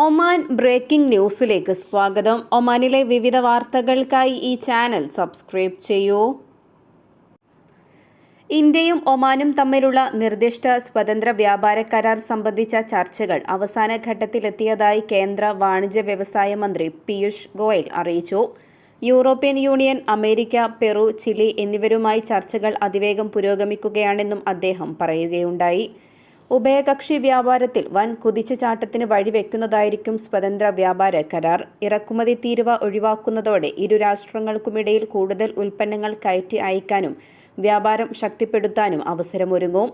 Oman breaking ന്യൂസിലേക്ക് സ്വാഗതം. ഒമാനിലെ വിവിധ വാർത്തകൾക്കായി ഈ ചാനൽ സബ്സ്ക്രൈബ് ചെയ്യൂ. ഇന്ത്യയും ഒമാനും തമ്മിലുള്ള നിർദ്ദിഷ്ട സ്വതന്ത്ര വ്യാപാര കരാർ സംബന്ധിച്ച ചർച്ചകൾ അവസാന ഘട്ടത്തിലെത്തിയതായി കേന്ദ്ര വാണിജ്യ വ്യവസായ മന്ത്രി പീയൂഷ് ഗോയൽ അറിയിച്ചു. European Union America Peru Chile എന്നിവരുമായി ചർച്ചകൾ അതിവേഗം പുരോഗമിക്കുകയാണെന്നും അദ്ദേഹം പറയുകയുണ്ടായി. ഉഭയകക്ഷി വ്യാപാരത്തിൽ വൻ കുതിച്ചുചാട്ടത്തിന് വഴിവെക്കുന്നതായിരിക്കും സ്വതന്ത്ര വ്യാപാര കരാർ. ഇറക്കുമതി തീരുവ ഒഴിവാക്കുന്നതോടെ ഇരു രാഷ്ട്രങ്ങൾക്കുമിടയിൽ കൂടുതൽ ഉൽപ്പന്നങ്ങൾ കയറ്റി അയക്കാനും വ്യാപാരം ശക്തിപ്പെടുത്താനും അവസരമൊരുങ്ങും.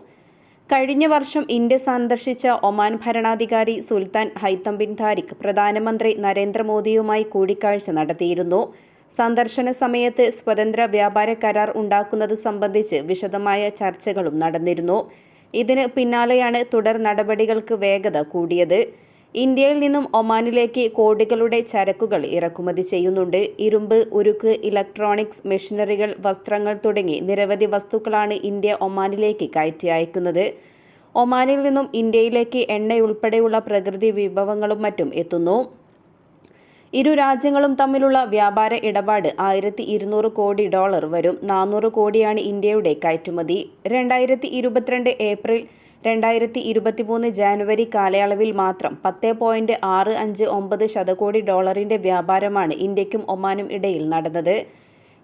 കഴിഞ്ഞ വർഷം ഇന്ത്യ സന്ദർശിച്ച ഒമാൻ ഭരണാധികാരി സുൽത്താൻ ഹൈത്തം ബിൻ താരിഖ് പ്രധാനമന്ത്രി നരേന്ദ്രമോദിയുമായി കൂടിക്കാഴ്ച നടത്തിയിരുന്നു. സന്ദർശന സമയത്ത് സ്വതന്ത്ര വ്യാപാര കരാർ ഉണ്ടാക്കുന്നത് സംബന്ധിച്ച് വിശദമായ ചർച്ചകളും നടന്നിരുന്നു. ഇതിന് പിന്നാലെയാണ് തുടർ നടപടികൾക്ക് വേഗത കൂടിയത്. ഇന്ത്യയിൽ നിന്നും ഒമാനിലേക്ക് കോടികളുടെ ചരക്കുകൾ ഇറക്കുമതി ചെയ്യുന്നുണ്ട്. ഇരുമ്പ് ഉരുക്ക് ഇലക്ട്രോണിക്സ് മെഷീനറികൾ വസ്ത്രങ്ങൾ തുടങ്ങി നിരവധി വസ്തുക്കളാണ് ഇന്ത്യ ഒമാനിലേക്ക് കയറ്റി അയക്കുന്നത്. ഒമാനിൽ നിന്നും ഇന്ത്യയിലേക്ക് എണ്ണയുൾപ്പെടെയുള്ള പ്രകൃതി വിഭവങ്ങളും മറ്റും എത്തുന്നു. ഇരു രാജ്യങ്ങളും തമ്മിലുള്ള വ്യാപാര ഇടപാട് ആയിരത്തി ഇരുന്നൂറ് കോടി ഡോളർ വരും. നാനൂറ് കോടിയാണ് ഇന്ത്യയുടെ കയറ്റുമതി. രണ്ടായിരത്തി ഇരുപത്തിരണ്ട് ഏപ്രിൽ രണ്ടായിരത്തി ഇരുപത്തിമൂന്ന് ജാനുവരി കാലയളവിൽ മാത്രം പത്ത് പോയിന്റ് ആറ് അഞ്ച് ഒമ്പത് ശതകോടി ഡോളറിന്റെ വ്യാപാരമാണ് ഇന്ത്യക്കും ഒമാനും ഇടയിൽ നടന്നത്.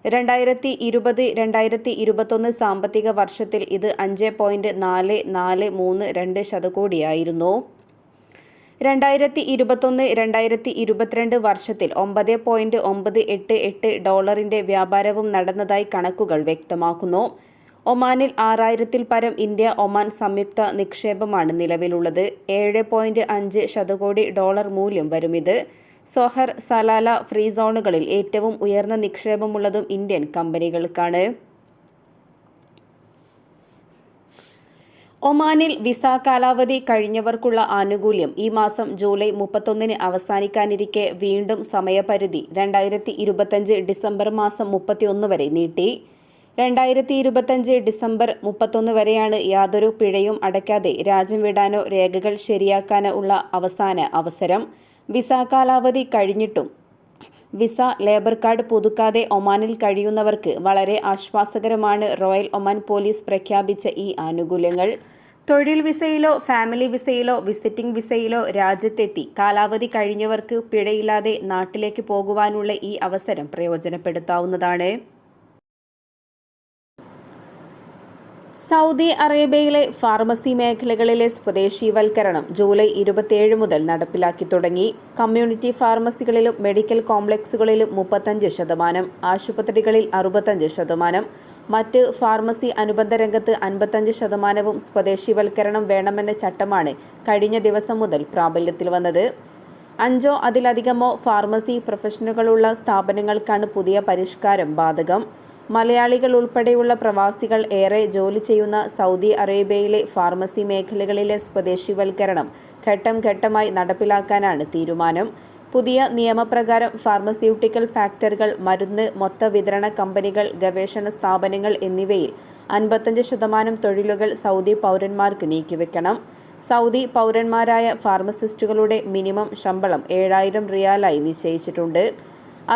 രണ്ടായിരത്തി ഇരുപത് രണ്ടായിരത്തി ഇരുപത്തൊന്ന് സാമ്പത്തിക വർഷത്തിൽ ഇത് അഞ്ച് പോയിന്റ് നാല് നാല് മൂന്ന് രണ്ട് ശതകോടിയായിരുന്നു. രണ്ടായിരത്തി ഇരുപത്തൊന്ന് രണ്ടായിരത്തി ഇരുപത്തിരണ്ട് വർഷത്തിൽ ഒമ്പത് പോയിന്റ് ഒമ്പത് എട്ട് എട്ട് ഡോളറിന്റെ വ്യാപാരവും നടന്നതായി കണക്കുകൾ വ്യക്തമാക്കുന്നു. ഒമാനിൽ ആറായിരത്തിൽ പരം ഇന്ത്യ ഒമാൻ സംയുക്ത നിക്ഷേപമാണ് നിലവിലുള്ളത്. ഏഴ് പോയിന്റ് അഞ്ച് ശതകോടി ഡോളർ മൂല്യം വരും ഇത് സൊഹർ സലാല ഫ്രീ സോണുകളിൽ ഏറ്റവും ഉയർന്ന നിക്ഷേപമുള്ളതും ഇന്ത്യൻ കമ്പനികൾക്കാണ്. ഒമാനിൽ വിസ കാലാവധി കഴിഞ്ഞവർക്കുള്ള ആനുകൂല്യം ഈ മാസം ജൂലൈ മുപ്പത്തൊന്നിന് അവസാനിക്കാനിരിക്കെ വീണ്ടും സമയപരിധി രണ്ടായിരത്തി ഇരുപത്തഞ്ച് ഡിസംബർ മാസം മുപ്പത്തിയൊന്ന് വരെ നീട്ടി. രണ്ടായിരത്തി ഇരുപത്തഞ്ച് ഡിസംബർ മുപ്പത്തൊന്ന് വരെയാണ് യാതൊരു പിഴയും അടയ്ക്കാതെ രാജ്യം വിടാനോ രേഖകൾ ശരിയാക്കാനോ ഉള്ള അവസാന അവസരം. വിസ കാലാവധി കഴിഞ്ഞിട്ടും വിസ ലേബർ കാർഡ് പുതുക്കാതെ ഒമാനിൽ കഴിയുന്നവർക്ക് വളരെ ആശ്വാസകരമാണ് റോയൽ ഒമാൻ പോലീസ് പ്രഖ്യാപിച്ച ഈ ആനുകൂല്യങ്ങൾ. തൊഴിൽ വിസയിലോ ഫാമിലി വിസയിലോ വിസിറ്റിംഗ് വിസയിലോ രാജ്യത്തെത്തി. കാലാവധി കഴിഞ്ഞവർക്ക് പിഴയില്ലാതെ നാട്ടിലേക്ക് പോകുവാനുള്ള ഈ അവസരം പ്രയോജനപ്പെടുത്താവുന്നതാണ്. സൗദി അറേബ്യയിലെ ഫാർമസി മേഖലകളിലെ സ്വദേശീവൽക്കരണം ജൂലൈ ഇരുപത്തിയേഴ് മുതൽ നടപ്പിലാക്കി തുടങ്ങി. കമ്മ്യൂണിറ്റി ഫാർമസികളിലും മെഡിക്കൽ കോംപ്ലക്സുകളിലും മുപ്പത്തഞ്ച് ശതമാനം ആശുപത്രികളിൽ അറുപത്തഞ്ച് ശതമാനം മറ്റ് ഫാർമസി അനുബന്ധ രംഗത്ത് അൻപത്തഞ്ച് ശതമാനവും സ്വദേശിവൽക്കരണം വേണമെന്ന ചട്ടമാണ് കഴിഞ്ഞ ദിവസം മുതൽ പ്രാബല്യത്തിൽ വന്നത്. അഞ്ചോ അതിലധികമോ ഫാർമസി പ്രൊഫഷനുകളുള്ള സ്ഥാപനങ്ങൾക്കാണ് പുതിയ പരിഷ്കാരം ബാധകം. മലയാളികൾ ഉൾപ്പെടെയുള്ള പ്രവാസികൾ ഏറെ ജോലി ചെയ്യുന്ന സൗദി അറേബ്യയിലെ ഫാർമസി മേഖലകളിലെ സ്വദേശിവൽക്കരണം ഘട്ടം ഘട്ടമായി നടപ്പിലാക്കാനാണ് തീരുമാനം. പുതിയ നിയമപ്രകാരം ഫാർമസ്യൂട്ടിക്കൽ ഫാക്ടറികൾ മരുന്ന് മൊത്ത വിതരണ കമ്പനികൾ ഗവേഷണ സ്ഥാപനങ്ങൾ എന്നിവയിൽ അൻപത്തഞ്ച് ശതമാനം തൊഴിലുകൾ സൗദി പൗരന്മാർക്ക് നീക്കിവെക്കണം. സൗദി പൗരന്മാരായ ഫാർമസിസ്റ്റുകളുടെ മിനിമം ശമ്പളം ഏഴായിരം റിയാലായി നിശ്ചയിച്ചിട്ടുണ്ട്.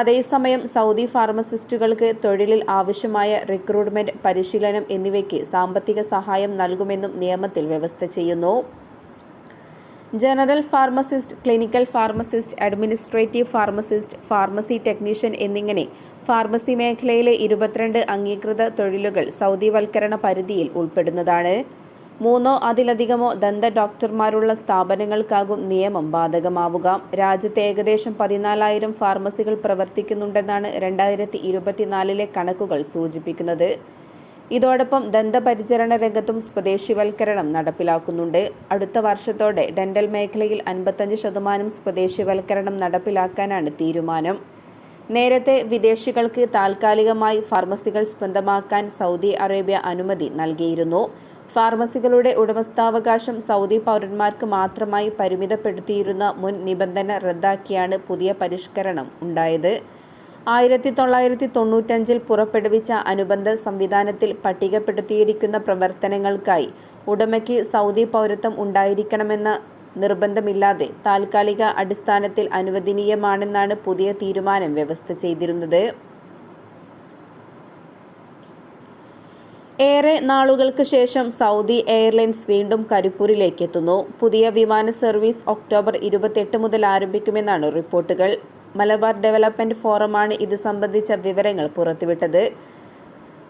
അതേസമയം സൗദി ഫാർമസിസ്റ്റുകൾക്ക് തൊഴിലിൽ ആവശ്യമായ റിക്രൂട്ട്മെന്റ് പരിശീലനം എന്നിവയ്ക്ക് സാമ്പത്തിക സഹായം നൽകുമെന്നും നിയമത്തിൽ വ്യവസ്ഥ ചെയ്യുന്നു. General pharmacist clinical pharmacist administrative pharmacist pharmacy technician എന്നിങ്ങനെ ഫാർമസി മേഖലയിലെ ഇരുപത്തിരണ്ട് അംഗീകൃത തൊഴിലുകൾ സൗദിവൽക്കരണ പരിധിയിൽ ഉൾപ്പെടുന്നതാണ്. മൂന്നോ അതിലധികമോ ദന്ത ഡോക്ടർമാരുള്ള സ്ഥാപനങ്ങൾക്കാകും നിയമം ബാധകമാവുക. രാജ്യത്ത് ഏകദേശം പതിനാലായിരം ഫാർമസികൾ പ്രവർത്തിക്കുന്നുണ്ടെന്നാണ് രണ്ടായിരത്തി ഇരുപത്തിനാലിലെ കണക്കുകൾ സൂചിപ്പിക്കുന്നത്. ഇതോടൊപ്പം ദന്തപരിചരണ രംഗത്തും സ്വദേശിവൽക്കരണം നടപ്പിലാക്കുന്നുണ്ട്. അടുത്ത വർഷത്തോടെ ഡെന്റൽ മേഖലയിൽ അൻപത്തഞ്ച് ശതമാനം സ്വദേശിവൽക്കരണം നടപ്പിലാക്കാനാണ് തീരുമാനം. നേരത്തെ വിദേശികൾക്ക് താൽക്കാലികമായി ഫാർമസികൾ സ്വന്തമാക്കാൻ സൗദി അറേബ്യ അനുമതി നൽകിയിരുന്നു. ഫാർമസികളുടെ ഉടമസ്ഥാവകാശം സൗദി പൗരന്മാർക്ക് മാത്രമായി പരിമിതപ്പെടുത്തിയിരുന്ന മുൻ നിബന്ധന റദ്ദാക്കിയാണ് പുതിയ പരിഷ്കരണം ഉണ്ടായത്. ആയിരത്തി തൊള്ളായിരത്തി തൊണ്ണൂറ്റഞ്ചിൽ പുറപ്പെടുവിച്ച അനുബന്ധ സംവിധാനത്തിൽ പട്ടികപ്പെടുത്തിയിരിക്കുന്ന പ്രവർത്തനങ്ങൾക്കായി ഉടമയ്ക്ക് സൗദി പൗരത്വം ഉണ്ടായിരിക്കണമെന്ന നിർബന്ധമില്ലാതെ താൽക്കാലിക അടിസ്ഥാനത്തിൽ അനുവദനീയമാണെന്നാണ് പുതിയ തീരുമാനം വ്യവസ്ഥ ചെയ്തിരുന്നത്. ഏറെ നാളുകൾക്ക് ശേഷം സൗദി എയർലൈൻസ് വീണ്ടും കരിപ്പൂരിലേക്ക് എത്തുന്നു പുതിയ വിമാന സർവീസ് ഒക്ടോബർ ഇരുപത്തെട്ട് മുതൽ ആരംഭിക്കുമെന്നാണ് റിപ്പോർട്ടുകൾ. മലബാർ ഡെവലപ്മെന്റ് ഫോറമാണ് ഇത് സംബന്ധിച്ച വിവരങ്ങൾ പുറത്തുവിട്ടത്.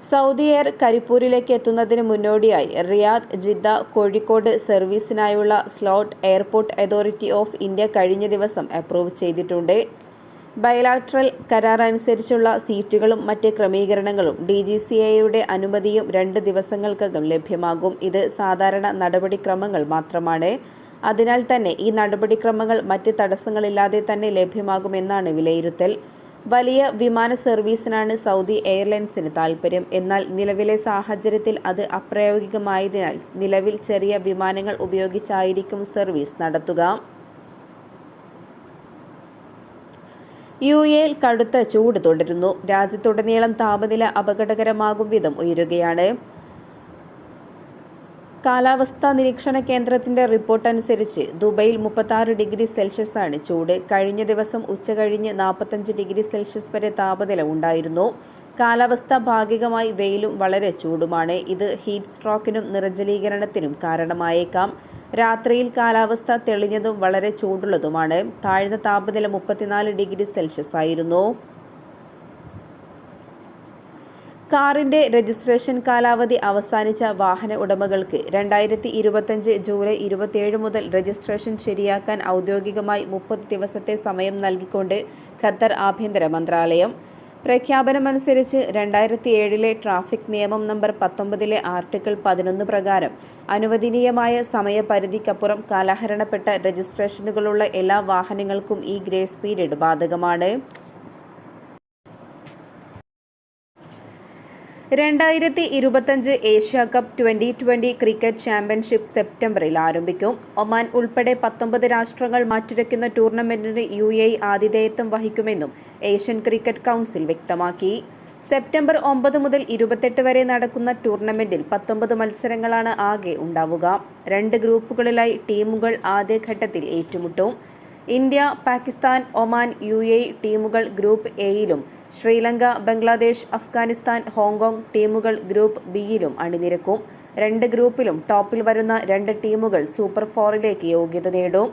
സൗദി എയർ കരിപ്പൂരിലേക്ക് എത്തുന്നതിന് മുന്നോടിയായി Riyadh Jeddah Kozhikode സർവീസിനായുള്ള slot airport authority of India കഴിഞ്ഞ ദിവസം അപ്രൂവ് ചെയ്തിട്ടുണ്ട്. ബയലാട്രൽ കരാർ അനുസരിച്ചുള്ള സീറ്റുകളും മറ്റ് ക്രമീകരണങ്ങളും ഡി ജി സി എയുടെ അനുമതിയും രണ്ട് ദിവസങ്ങൾക്കകം ലഭ്യമാകും. ഇത് സാധാരണ നടപടിക്രമങ്ങൾ മാത്രമാണ്. അതിനാൽ തന്നെ ഈ നടപടിക്രമങ്ങൾ മറ്റ് തടസ്സങ്ങളില്ലാതെ തന്നെ ലഭ്യമാകുമെന്നാണ് വിലയിരുത്തൽ. വലിയ വിമാന സർവീസിനാണ് സൗദി എയർലൈൻസിന് താൽപ്പര്യം എന്നാൽ നിലവിലെ സാഹചര്യത്തിൽ അത് അപ്രായോഗികമായതിനാൽ നിലവിൽ ചെറിയ വിമാനങ്ങൾ ഉപയോഗിച്ചായിരിക്കും സർവീസ് നടത്തുക. യു എയിൽ കടുത്ത ചൂട് തുടരുന്നു. രാജ്യത്തുടനീളം താപനില അപകടകരമാകും വിധം ഉയരുകയാണ്. കാലാവസ്ഥാ നിരീക്ഷണ കേന്ദ്രത്തിന്റെ റിപ്പോർട്ട് അനുസരിച്ച് ദുബൈയിൽ മുപ്പത്താറ് ഡിഗ്രി സെൽഷ്യസ് ആണ് ചൂട്. കഴിഞ്ഞ ദിവസം ഉച്ചകഴിഞ്ഞ് നാൽപ്പത്തഞ്ച് ഡിഗ്രി സെൽഷ്യസ് വരെ താപനില ഉണ്ടായിരുന്നു. കാലാവസ്ഥ ഭാഗികമായി വെയിലും വളരെ ചൂടുമാണ്. ഇത് ഹീറ്റ് സ്ട്രോക്കിനും നിർജലീകരണത്തിനും കാരണമായേക്കാം. രാത്രിയിൽ കാലാവസ്ഥ തെളിഞ്ഞതും വളരെ ചൂടുള്ളതുമാണ്. താഴ്ന്ന താപനില മുപ്പത്തിനാല് ഡിഗ്രി സെൽഷ്യസ് ആയിരുന്നു. കാറിന്റെ രജിസ്ട്രേഷൻ കാലാവധി അവസാനിച്ച വാഹന ഉടമകൾക്ക് രണ്ടായിരത്തി ഇരുപത്തഞ്ച് ജൂലൈ ഇരുപത്തിയേഴ് മുതൽ രജിസ്ട്രേഷൻ ശരിയാക്കാൻ ഔദ്യോഗികമായി മുപ്പത് ദിവസത്തെ സമയം നൽകിക്കൊണ്ട് ഖത്തർ ആഭ്യന്തര മന്ത്രാലയം. പ്രഖ്യാപനമനുസരിച്ച് രണ്ടായിരത്തി ഏഴിലെ ട്രാഫിക് നിയമം നമ്പർ പത്തൊമ്പതിലെ ആർട്ടിക്കിൾ പതിനൊന്ന് പ്രകാരം അനുവദനീയമായ സമയപരിധിക്കപ്പുറം കാലഹരണപ്പെട്ട രജിസ്ട്രേഷനുകളുള്ള എല്ലാ വാഹനങ്ങൾക്കും ഈ ഗ്രേസ് പീരീഡ് ബാധകമാണ്. രണ്ടായിരത്തി ഇരുപത്തഞ്ച് Asia cup twenty twenty cricket championship സെപ്റ്റംബറിൽ ആരംഭിക്കും. ഒമാൻ ഉൾപ്പെടെ പത്തൊമ്പത് രാഷ്ട്രങ്ങൾ മാറ്റുരയ്ക്കുന്ന ടൂർണമെന്റിന് യു എ ആതിഥേയത്വം വഹിക്കുമെന്നും ഏഷ്യൻ ക്രിക്കറ്റ് കൗൺസിൽ വ്യക്തമാക്കി. സെപ്റ്റംബർ ഒമ്പത് മുതൽ ഇരുപത്തെട്ട് വരെ നടക്കുന്ന ടൂർണമെന്റിൽ പത്തൊമ്പത് മത്സരങ്ങളാണ് ആകെ ഉണ്ടാവുക. രണ്ട് ഗ്രൂപ്പുകളിലായി ടീമുകൾ ആദ്യഘട്ടത്തിൽ ഏറ്റുമുട്ടും. India Pakistan Oman U A ടീമുകൾ ഗ്രൂപ്പ് എയിലും ശ്രീലങ്ക ബംഗ്ലാദേശ് അഫ്ഗാനിസ്ഥാൻ ഹോങ്കോങ് ടീമുകൾ ഗ്രൂപ്പ് ബിയിലും അണിനിരക്കും. രണ്ട് ഗ്രൂപ്പിലും ടോപ്പിൽ വരുന്ന രണ്ട് ടീമുകൾ സൂപ്പർ ഫോറിലേക്ക് യോഗ്യത നേടും.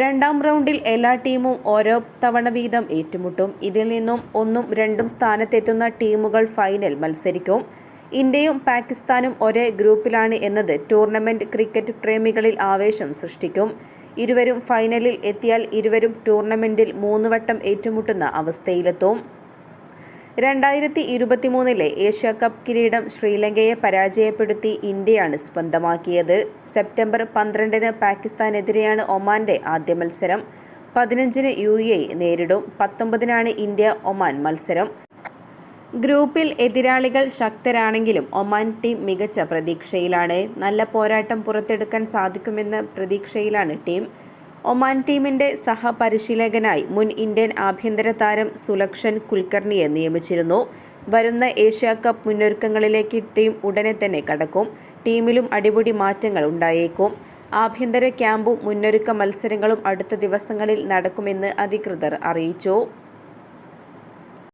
രണ്ടാം റൗണ്ടിൽ എല്ലാ ടീമും ഓരോ തവണ വീതം ഏറ്റുമുട്ടും. ഇതിൽ നിന്നും ഒന്നും രണ്ടും സ്ഥാനത്തെത്തുന്ന ടീമുകൾ ഫൈനൽ മത്സരിക്കും. ഇന്ത്യയും പാകിസ്ഥാനും ഒരേ ഗ്രൂപ്പിലാണ് എന്നത് ടൂർണമെന്റ് ക്രിക്കറ്റ് പ്രേമികളിൽ ആവേശം സൃഷ്ടിക്കും. ഇരുവരും ഫൈനലിൽ എത്തിയാൽ ഇരുവരും ടൂർണമെന്റിൽ മൂന്ന് വട്ടം ഏറ്റുമുട്ടുന്ന അവസ്ഥയിലെത്തും. രണ്ടായിരത്തി ഇരുപത്തിമൂന്നിലെ ഏഷ്യ കപ്പ് കിരീടം ശ്രീലങ്കയെ പരാജയപ്പെടുത്തി ഇന്ത്യയാണ് സ്വന്തമാക്കിയത്. സെപ്റ്റംബർ പന്ത്രണ്ടിന് പാകിസ്ഥാനെതിരെയാണ് ഒമാന്റെ ആദ്യ മത്സരം. പതിനഞ്ചിന് യു എ നേരിടും. പത്തൊമ്പതിനാണ് ഇന്ത്യ ഒമാൻ മത്സരം. ഗ്രൂപ്പിൽ എതിരാളികൾ ശക്തരാണെങ്കിലും ഒമാൻ ടീം മികച്ച പ്രതീക്ഷയിലാണ്. നല്ല പോരാട്ടം പുറത്തെടുക്കാൻ സാധിക്കുമെന്ന പ്രതീക്ഷയിലാണ് ടീം. ഒമാൻ ടീമിന്റെ സഹപരിശീലകനായി മുൻ ഇന്ത്യൻ ആഭ്യന്തര താരം സുലക്ഷൻ കുൽക്കർണിയെ നിയമിച്ചിരുന്നു. വരുന്ന ഏഷ്യ കപ്പ് മുന്നൊരുക്കങ്ങളിലേക്ക് ടീം ഉടനെ തന്നെ കടക്കും. ടീമിലും അടിപൊളി മാറ്റങ്ങൾ ഉണ്ടായേക്കും. ആഭ്യന്തര ക്യാമ്പും മുന്നൊരുക്ക മത്സരങ്ങളും അടുത്ത ദിവസങ്ങളിൽ നടക്കുമെന്ന് അധികൃതർ അറിയിച്ചു.